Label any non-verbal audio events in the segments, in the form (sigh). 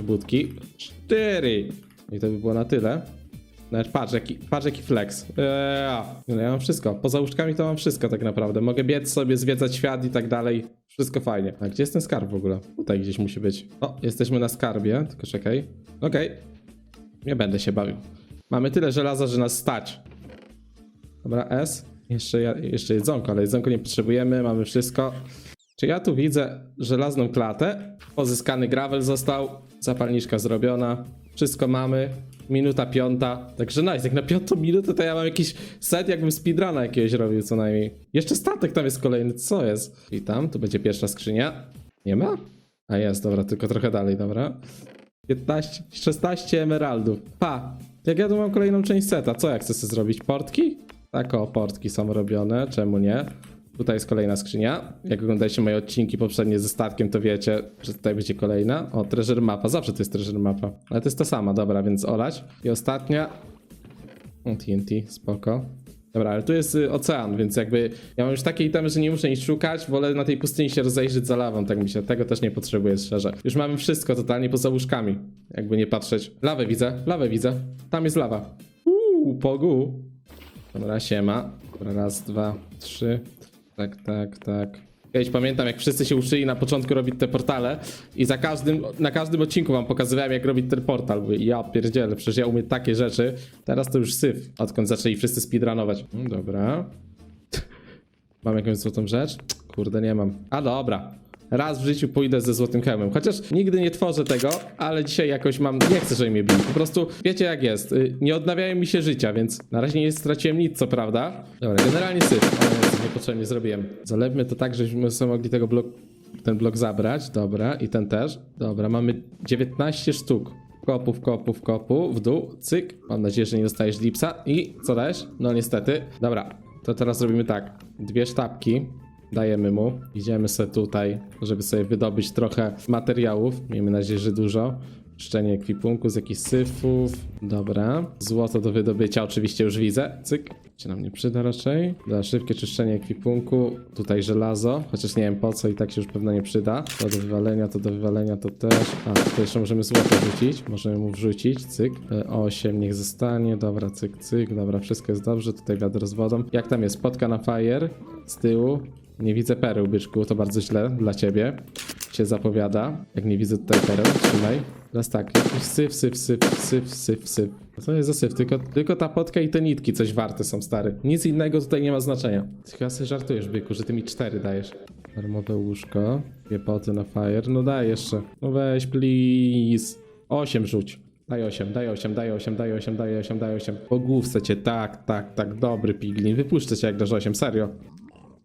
budki. Cztery. I to by było na tyle. Nawet patrz jaki, patrz jaki flex. Eee, ja mam wszystko. Poza łóżkami to mam wszystko tak naprawdę. Mogę biec sobie, zwiedzać świat i tak dalej. Wszystko fajnie. A gdzie jest ten skarb w ogóle? Tutaj gdzieś musi być. O, jesteśmy na skarbie. Tylko czekaj. Okej. Nie będę się bawił. Mamy tyle żelaza, że nas stać. Dobra, S. Jeszcze, jeszcze jedzonko, ale jedzonko nie potrzebujemy. Mamy wszystko. Czy ja tu widzę żelazną klatę? Pozyskany gravel został, zapalniczka zrobiona, wszystko mamy. Minuta piąta. Także nice, jak na piątą minutę to ja mam jakiś set, jakbym speedruna jakiegoś robił co najmniej. Jeszcze statek tam jest kolejny, co jest? I tam, tu będzie pierwsza skrzynia. Nie ma? A jest, dobra, tylko trochę dalej, dobra. 15, 16 emeraldów. Pa! Jak ja tu mam kolejną część seta, co ja chcę sobie zrobić? Portki? Tak o, portki są robione, czemu nie? Tutaj jest kolejna skrzynia. Jak oglądaliście moje odcinki poprzednie ze statkiem, to wiecie, że tutaj będzie kolejna. O, treasure mapa. Zawsze to jest treasure mapa. Ale to jest ta sama, dobra, więc olać. I ostatnia. O, TNT, spoko. Dobra, ale tu jest y, ocean, więc jakby ja mam już takie itemy, że nie muszę nic szukać. Wolę na tej pustyni się rozejrzeć za lawą, tak mi się. Tego też nie potrzebuję, szczerze. Już mamy wszystko totalnie poza łóżkami. Jakby nie patrzeć. Lawę widzę, lawę widzę. Tam jest lawa. Uuu, pogu. Dobra, siema. Dobra, raz, dwa, trzy. Tak, tak, tak. Kiedyś pamiętam, jak wszyscy się uczyli na początku robić te portale i za każdym, na każdym odcinku wam pokazywałem, jak robić ten portal. Mówię, ja pierdzielę, przecież ja umiem takie rzeczy. Teraz to już syf, odkąd zaczęli wszyscy speedrunować. Mm, Dobra. (laughs) Mam jakąś złotą rzecz? Kurde, nie mam. A dobra. Raz w życiu pójdę ze złotym hełmem. Chociaż nigdy nie tworzę tego, ale dzisiaj jakoś mam. Nie chcę, żeby mnie bili. Po prostu wiecie jak jest. Y, Nie odnawiają mi się życia, więc na razie nie straciłem nic, co prawda. Dobra, generalnie syf. Jezu, niepotrzebnie zrobiłem. Zalewmy to tak, żebyśmy sobie mogli tego blok, ten blok zabrać. Dobra, i ten też. Dobra, mamy 19 sztuk. Kopów, kopów, kopu, w dół, cyk. Mam nadzieję, że nie dostajesz lipsa. I co dajesz? No niestety. Dobra, to teraz robimy tak. Dwie sztabki. Dajemy mu. Idziemy sobie tutaj, żeby sobie wydobyć trochę materiałów. Miejmy nadzieję, że dużo. Szczenie ekwipunku z jakichś syfów. Dobra. Złoto do wydobycia oczywiście już widzę. Cyk. Się nam nie przyda raczej. Dla szybkie czyszczenie ekwipunku. Tutaj żelazo. Chociaż nie wiem po co i tak się już pewno nie przyda. To do wywalenia, to do wywalenia, to też. A, tutaj jeszcze możemy złoto wrzucić. Możemy mu wrzucić. Cyk. E, 8 niech zostanie. Dobra, cyk, cyk. Dobra, wszystko jest dobrze. Tutaj wiadro z wodą. Jak tam jest? Spotka na fire. Z tyłu. Nie widzę pereł, byczku, to bardzo źle dla ciebie. Się zapowiada. Jak nie widzę tutaj pereł, trzymaj. Teraz tak, jakiś syf, syf, syf, syf, syf, syf. Co jest za syf? Tylko, tylko ta potka i te nitki coś warte są, stary. Nic innego tutaj nie ma znaczenia. Ty Chyba sobie żartujesz, byku, że ty mi cztery dajesz. Darmowe łóżko. Dwie poty na fire. No daj jeszcze. No weź, please. Osiem rzuć. Daj 8, daj 8, daj 8, daj 8, daj 8, daj 8. Po główce cię, tak, tak, tak, dobry piglin. Wypuszczę cię jak dasz 8, serio.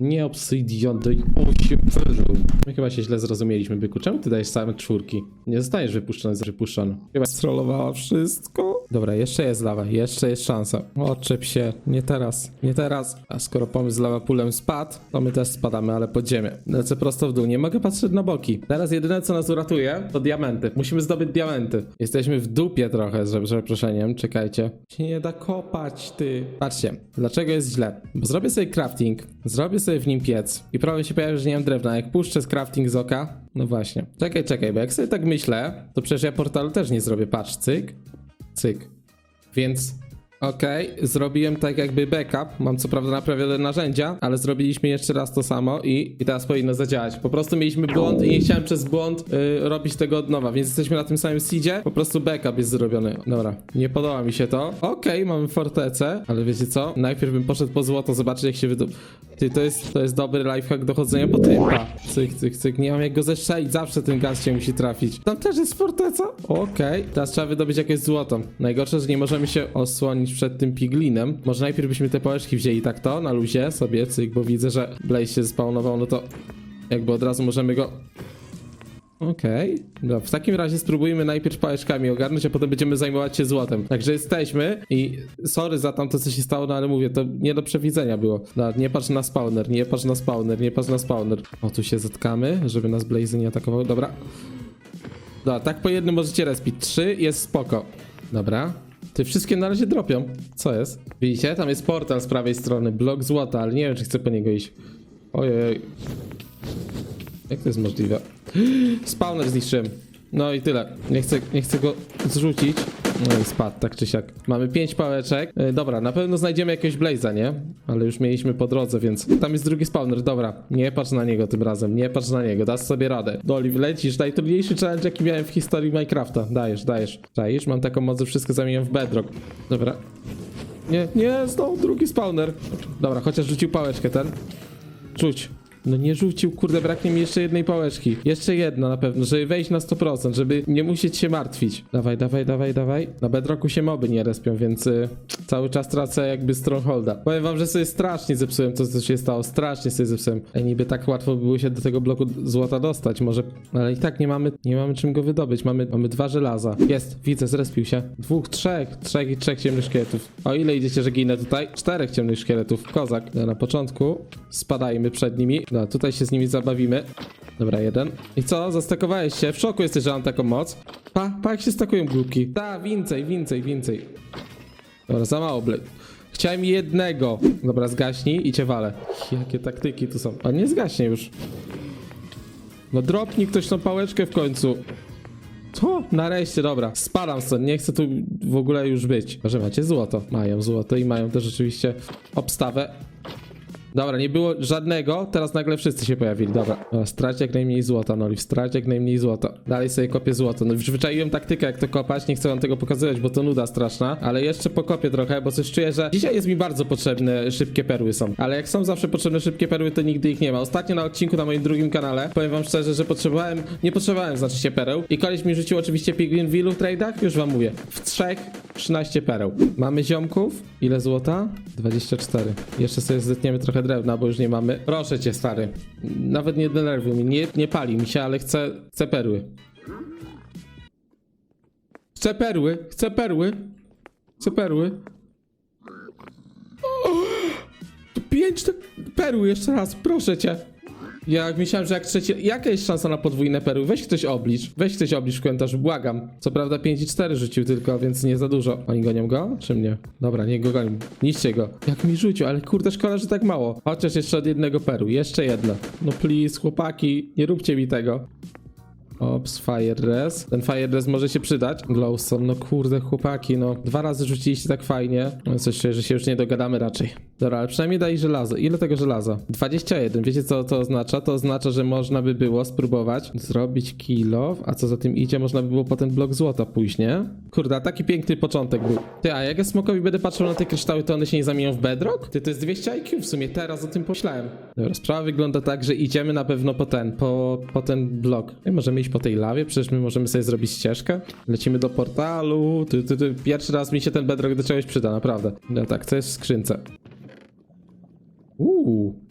Nie obsydian, daj 8 pereł. My chyba się źle zrozumieliśmy, byku. Czemu ty dajesz same czwórki? Nie zostajesz wypuszczony, wypuszczony. Chyba strollowała wszystko. Dobra, jeszcze jest lawa, jeszcze jest szansa. Odczep się, nie teraz, nie teraz. A skoro pomysł z lawapulem spadł, to my też spadamy, ale pod ziemię. Lecę prosto w dół, nie mogę patrzeć na boki. Teraz jedyne co nas uratuje, to diamenty. Musimy zdobyć diamenty. Jesteśmy w dupie trochę, z przeproszeniem, czekajcie. Się nie da kopać, ty. Patrzcie, dlaczego jest źle? Bo zrobię sobie crafting, zrobię sobie w nim piec i problem się pojawia, że nie mam drewna. Jak puszczę z crafting z oka, no właśnie. Czekaj, czekaj, bo jak sobie tak myślę, to przecież ja portalu też nie zrobię. Patrz, cyk, cyk. Więc okej, zrobiłem tak jakby backup. Mam co prawda naprawione narzędzia, ale zrobiliśmy jeszcze raz to samo i, i teraz powinno zadziałać. Po prostu mieliśmy błąd i nie chciałem przez błąd y, robić tego od nowa, więc jesteśmy na tym samym seedzie. Po prostu backup jest zrobiony. Dobra, nie podoba mi się to. Okej, mamy fortecę, ale wiecie co? Najpierw bym poszedł po złoto, zobaczyć jak się wydob... Ty, to jest, to jest dobry lifehack dochodzenia po typa. Cyk, cyk, cyk. Nie mam jak go zestrzelić, zawsze ten gaz się musi trafić. Tam też jest forteca? Okej. Teraz trzeba wydobyć jakieś złoto. Najgorsze, że nie możemy się osłonić przed tym piglinem. Może najpierw byśmy te pałeczki wzięli tak to, na luzie sobie, cyk, bo widzę, że Blaze się spawnował, no to jakby od razu możemy go... Okej, no w takim razie spróbujmy najpierw pałeczkami ogarnąć, a potem będziemy zajmować się złotem. Także jesteśmy i sorry za tamto, co się stało, no ale mówię, to nie do przewidzenia było. No, nie patrz na spawner, nie patrz na spawner, nie patrz na spawner. O, tu się zatkamy, żeby nas Blaze nie atakował. Dobra. Dobra, tak po jednym możecie respić. Trzy jest spoko. Dobra. Ty wszystkie na razie dropią. Co jest? Widzicie? Tam jest portal z prawej strony, blok złota, ale nie wiem, czy chcę po niego iść. Ojej. Jak to jest możliwe? Spawner zniszczyłem. No i tyle. Nie chcę, nie chcę go zrzucić. No i spadł, tak czy siak. Mamy pięć pałeczek. E, dobra, na pewno znajdziemy jakiegoś Blaze'a, nie? Ale już mieliśmy po drodze, więc... Tam jest drugi spawner, dobra. Nie patrz na niego tym razem, nie patrz na niego, dasz sobie radę. Doli, lecisz, najtrudniejszy challenge jaki miałem w historii Minecrafta. Dajesz, dajesz. Czaisz? Mam taką moc, że wszystko zamieniam w bedrock. Dobra. Nie, nie, znowu drugi spawner. Dobra, chociaż rzucił pałeczkę ten. Rzuć. No nie rzucił, kurde, braknie mi jeszcze jednej pałeczki. Jeszcze jedna na pewno, żeby wejść na 100%, żeby nie musieć się martwić. Dawaj, dawaj, dawaj, dawaj. Na bedrocku się moby nie respią, więc y, cały czas tracę jakby strongholda. Powiem wam, że sobie strasznie zepsułem to, co się stało. Strasznie sobie zepsułem. Ej, niby tak łatwo by było się do tego bloku złota dostać, może... Ale i tak nie mamy, nie mamy czym go wydobyć. Mamy, mamy dwa żelaza. Jest, widzę, zrespił się. Dwóch, trzech, trzech i trzech ciemnych szkieletów. O ile idziecie, że ginę tutaj? Czterech ciemnych szkieletów. Kozak. Na początku spadajmy przed nimi. No, tutaj się z nimi zabawimy. Dobra, jeden. I co? Zastakowałeś się? W szoku jesteś, że mam taką moc? Pa, pa, jak się stakują głupki. Ta, więcej, więcej, więcej. Dobra, za mało ble... Chciałem jednego. Dobra, zgaśnij i cię walę. Jakie taktyki tu są. A nie zgaśnie już. No dropnij ktoś tą pałeczkę w końcu. Co? Nareszcie, dobra. Spadam stąd, nie chcę tu w ogóle już być. Może macie złoto. Mają złoto i mają też rzeczywiście obstawę. Dobra, nie było żadnego, teraz nagle wszyscy się pojawili. Dobra, Dobra strać jak najmniej złota, Noliv, strać jak najmniej złota. Dalej sobie kopię złoto. No wyczaiłem taktykę, jak to kopać, nie chcę wam tego pokazywać, bo to nuda straszna, ale jeszcze pokopię trochę, bo coś czuję, że dzisiaj jest mi bardzo potrzebne szybkie perły są. Ale jak są zawsze potrzebne szybkie perły, to nigdy ich nie ma. Ostatnio na odcinku na moim drugim kanale, powiem wam szczerze, że potrzebowałem, nie potrzebowałem znaczy się pereł i koleś mi rzucił oczywiście Piglin w ilu trade'ach? Już wam mówię. W trzech 13 pereł. Mamy ziomków. Ile złota? 24. Jeszcze sobie zetniemy trochę drewna, bo już nie mamy. Proszę cię, stary. Nawet nie denerwuj mnie, nie, nie pali mi się, ale chcę, chcę perły. Chcę perły, chcę perły. Chcę perły. O! Pięć perły jeszcze raz, proszę cię. Ja myślałem, że jak trzecie... Jaka jest szansa na podwójne perły? Weź ktoś oblicz. Weź ktoś oblicz w komentarzu, błagam. Co prawda 5 i 4 rzucił tylko, więc nie za dużo. Oni gonią go? Czy mnie? Dobra, nie go gonią. Niszcie go. Jak mi rzucił, ale kurde, szkoda, że tak mało. Chociaż jeszcze od jednego perły. Jeszcze jedno. No please, chłopaki, nie róbcie mi tego. Ops, fire res. Ten fire res może się przydać. Glowstone, no kurde, chłopaki, no. Dwa razy rzuciliście tak fajnie. No coś, że się już nie dogadamy raczej. Dobra, ale przynajmniej daj żelazo. Ile tego żelaza? 21. Wiecie co to oznacza? To oznacza, że można by było spróbować zrobić kilo, a co za tym idzie, można by było potem blok złota pójść, nie? Kurde, taki piękny początek był. Ty, a jak ja smokowi będę patrzył na te kryształy, to one się nie zamienią w bedrock? Ty, to jest 200 IQ w sumie, teraz o tym pomyślałem. Dobra, sprawa wygląda tak, że idziemy na pewno po ten, po, po ten blok. I możemy iść po tej lawie, przecież my możemy sobie zrobić ścieżkę. Lecimy do portalu. Ty, ty, ty. Pierwszy raz mi się ten bedrock do czegoś przyda, naprawdę. No tak, co jest w skrzynce? Uuu.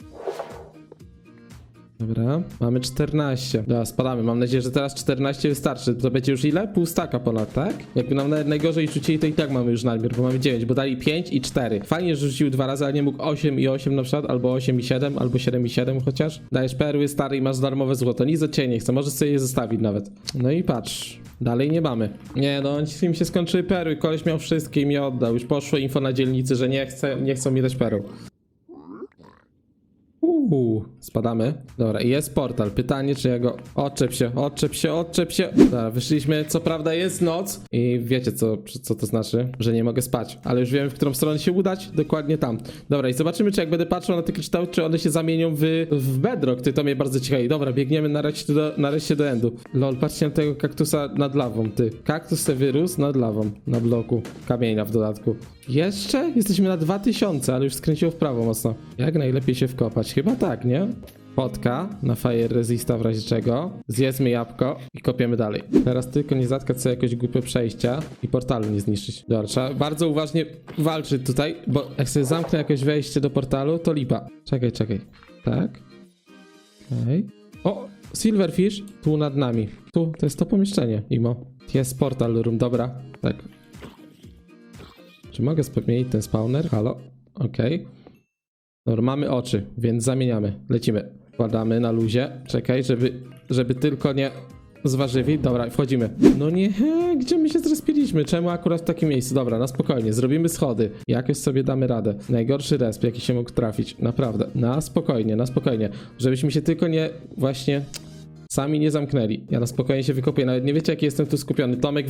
Dobra, mamy 14. Dobra, spadamy. Mam nadzieję, że teraz 14 wystarczy. To będzie już ile? Pół staka ponad, tak? Jakby nam najgorzej rzucili, to i tak mamy już nadmiar, bo mamy 9, bo dali 5 i 4. Fajnie, że rzucił dwa razy, ale nie mógł 8 i 8 na przykład, albo 8 i 7, albo 7 i 7 chociaż. Dajesz perły, stary i masz darmowe złoto. Nic od ciebie nie chcę, możesz sobie je zostawić nawet. No i patrz. Dalej nie mamy. Nie no, im się skończyły perły, koleś miał wszystkie i mi oddał. Już poszło info na dzielnicy, że nie chce, nie chcą mi dać perł. Uuu, spadamy. Dobra, jest portal. Pytanie, czy ja go... Odczep się, odczep się, odczep się. Dobra, wyszliśmy. Co prawda jest noc i wiecie, co, co to znaczy, że nie mogę spać. Ale już wiem, w którą stronę się udać. Dokładnie tam. Dobra, i zobaczymy, czy jak będę patrzył na te kryształy, czy one się zamienią w, w bedrock. Ty, to mnie bardzo ciekawi. Dobra, biegniemy nareszcie do, nareszcie do endu. Lol, patrzcie na tego kaktusa nad lawą, ty. Kaktus se wyrósł nad lawą, na bloku. Kamienia w dodatku. Jeszcze? Jesteśmy na 2000, ale już skręciło w prawo mocno. Jak najlepiej się wkopać? Chyba tak, nie? Potka na fire resista w razie czego. Zjedzmy jabłko i kopiemy dalej. Teraz tylko nie zatkać sobie jakoś głupie przejścia i portalu nie zniszczyć. Dobra, trzeba bardzo uważnie walczyć tutaj, bo jak sobie zamknę jakoś wejście do portalu, to lipa. Czekaj, czekaj. Tak. Okej. O! Silverfish tu nad nami. Tu, to jest to pomieszczenie, Imo. Jest portal room, dobra. Tak, czy mogę zmienić ten spawner? Halo? Okej. Dobra, mamy oczy, więc zamieniamy. Lecimy. Wkładamy na luzie. Czekaj, żeby, żeby tylko nie zważywi. Dobra, wchodzimy. No nie, gdzie my się zrespiliśmy? Czemu akurat w takim miejscu? Dobra, na spokojnie, zrobimy schody. Jakoś sobie damy radę. Najgorszy resp, jaki się mógł trafić. Naprawdę. Na spokojnie, na spokojnie. Żebyśmy się tylko nie właśnie Sami nie zamknęli. Ja na spokojnie się wykopię. Nawet nie wiecie, jaki jestem tu skupiony. Tomek